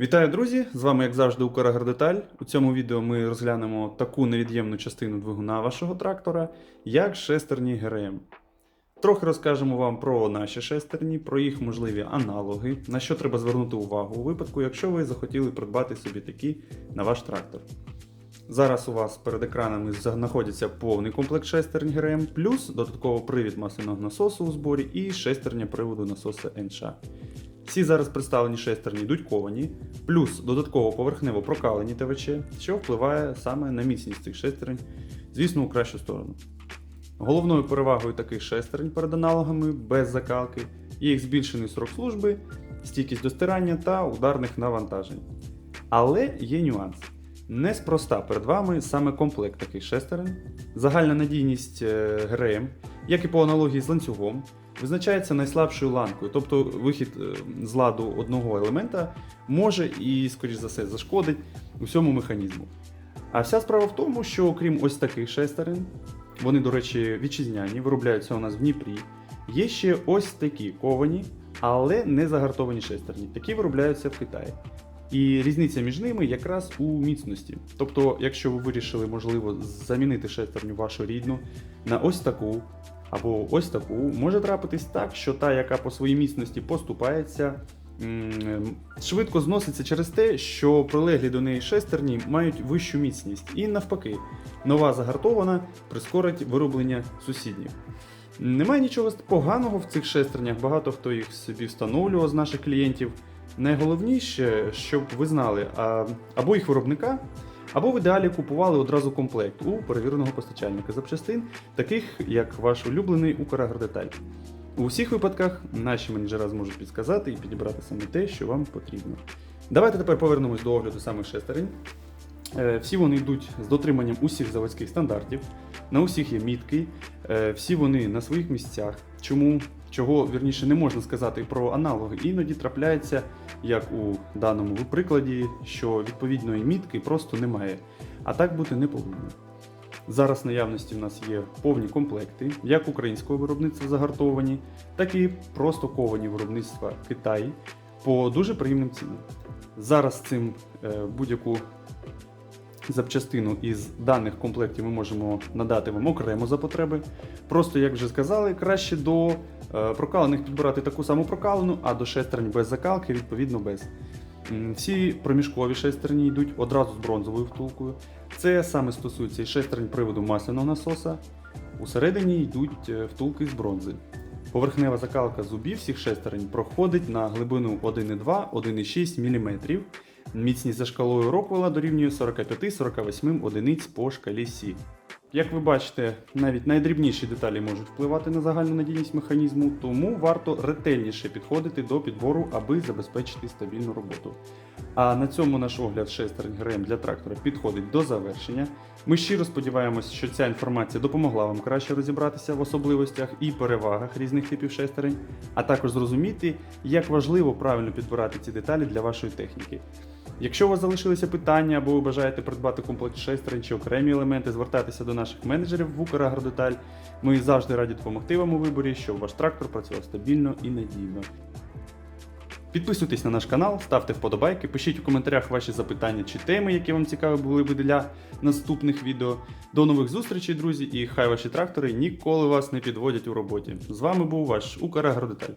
Вітаю, друзі! З вами, як завжди, Украгродеталь. У цьому відео ми розглянемо таку невід'ємну частину двигуна вашого трактора, як шестерні ГРМ. Трохи розкажемо вам про наші шестерні, про їх можливі аналоги, на що треба звернути увагу у випадку, якщо ви захотіли придбати собі такі на ваш трактор. Зараз у вас перед екранами знаходиться повний комплект шестерні ГРМ, плюс додатково привід масляного насосу у зборі і шестерня приводу насоса НШ. Всі зараз представлені шестерні йдуть ковані, плюс додатково поверхнево прокалені ТВЧ, що впливає саме на міцність цих шестерень, звісно, у кращу сторону. Головною перевагою таких шестерень перед аналогами без закалки є їх збільшений срок служби, стійкість до стирання та ударних навантажень. Але є нюанс. Неспроста перед вами саме комплект таких шестерень, загальна надійність е, ГРМ, як і по аналогії з ланцюгом, визначається найслабшою ланкою, тобто вихід е, з ладу одного елемента може і, скоріш за все, зашкодить усьому механізму. А вся справа в тому, що окрім ось таких шестерень, вони, до речі, вітчизняні, виробляються у нас в Дніпрі, є ще ось такі ковані, але не загартовані шестерні. Такі виробляються в Китаї. І різниця між ними якраз у міцності. Тобто, якщо ви вирішили, можливо, замінити шестерню вашу рідну на ось таку або ось таку, може трапитись так, що та, яка по своїй міцності поступається, швидко зноситься через те, що прилеглі до неї шестерні мають вищу міцність. І навпаки, нова загартована прискорить вироблення сусідніх. Немає нічого поганого в цих шестернях, багато хто їх собі встановлював з наших клієнтів. Найголовніше, щоб ви знали або їх виробника, або в ідеалі купували одразу комплект у перевіреного постачальника запчастин, таких як ваш улюблений Украгродеталь. У всіх випадках наші менеджера зможуть підсказати і підібрати саме те, що вам потрібно. Давайте тепер повернемось до огляду самих шестерень. Е, Всі вони йдуть з дотриманням усіх заводських стандартів, на усіх є мітки, е, всі вони на своїх місцях. Чому чого вірніше не можна сказати про аналоги, іноді трапляється, як у даному прикладі, що відповідної мітки просто немає. А так бути не повинно. Зараз в наявності в нас є повні комплекти, як українського виробництва загартовані, так і просто ковані виробництва Китаї по дуже приємним цінам. Зараз цим е, будь-яку запчастину із даних комплектів ми можемо надати вам окремо за потреби. Просто, як вже сказали, краще до е, прокалених підбирати таку саму прокалену, а до шестерень без закалки, відповідно, без. Всі проміжкові шестерні йдуть одразу з бронзовою втулкою. Це саме стосується і шестерень приводу масляного насоса. Усередині йдуть е, втулки з бронзи. Поверхнева закалка зубів всіх шестерень проходить на глибину 1,2-1,6 мм. Міцність за шкалою Роквелла дорівнює 45-48 одиниць по шкалі Сі. Як ви бачите, навіть найдрібніші деталі можуть впливати на загальну надійність механізму, тому варто ретельніше підходити до підбору, аби забезпечити стабільну роботу. А на цьому наш огляд шестерень ГРМ для трактора підходить до завершення. Ми щиро сподіваємось, що ця інформація допомогла вам краще розібратися в особливостях і перевагах різних типів шестерень, а також зрозуміти, як важливо правильно підбирати ці деталі для вашої техніки. Якщо у вас залишилися питання або ви бажаєте придбати комплект шестерень чи окремі елементи, звертайтеся до наших менеджерів в Украгродеталь. Ми завжди раді допомогти вам у виборі, щоб ваш трактор працював стабільно і надійно. Підписуйтесь на наш канал, ставте вподобайки, пишіть у коментарях ваші запитання чи теми, які вам цікаві були б для наступних відео. До нових зустрічей, друзі, і хай ваші трактори ніколи вас не підводять у роботі. З вами був ваш Украгродеталь.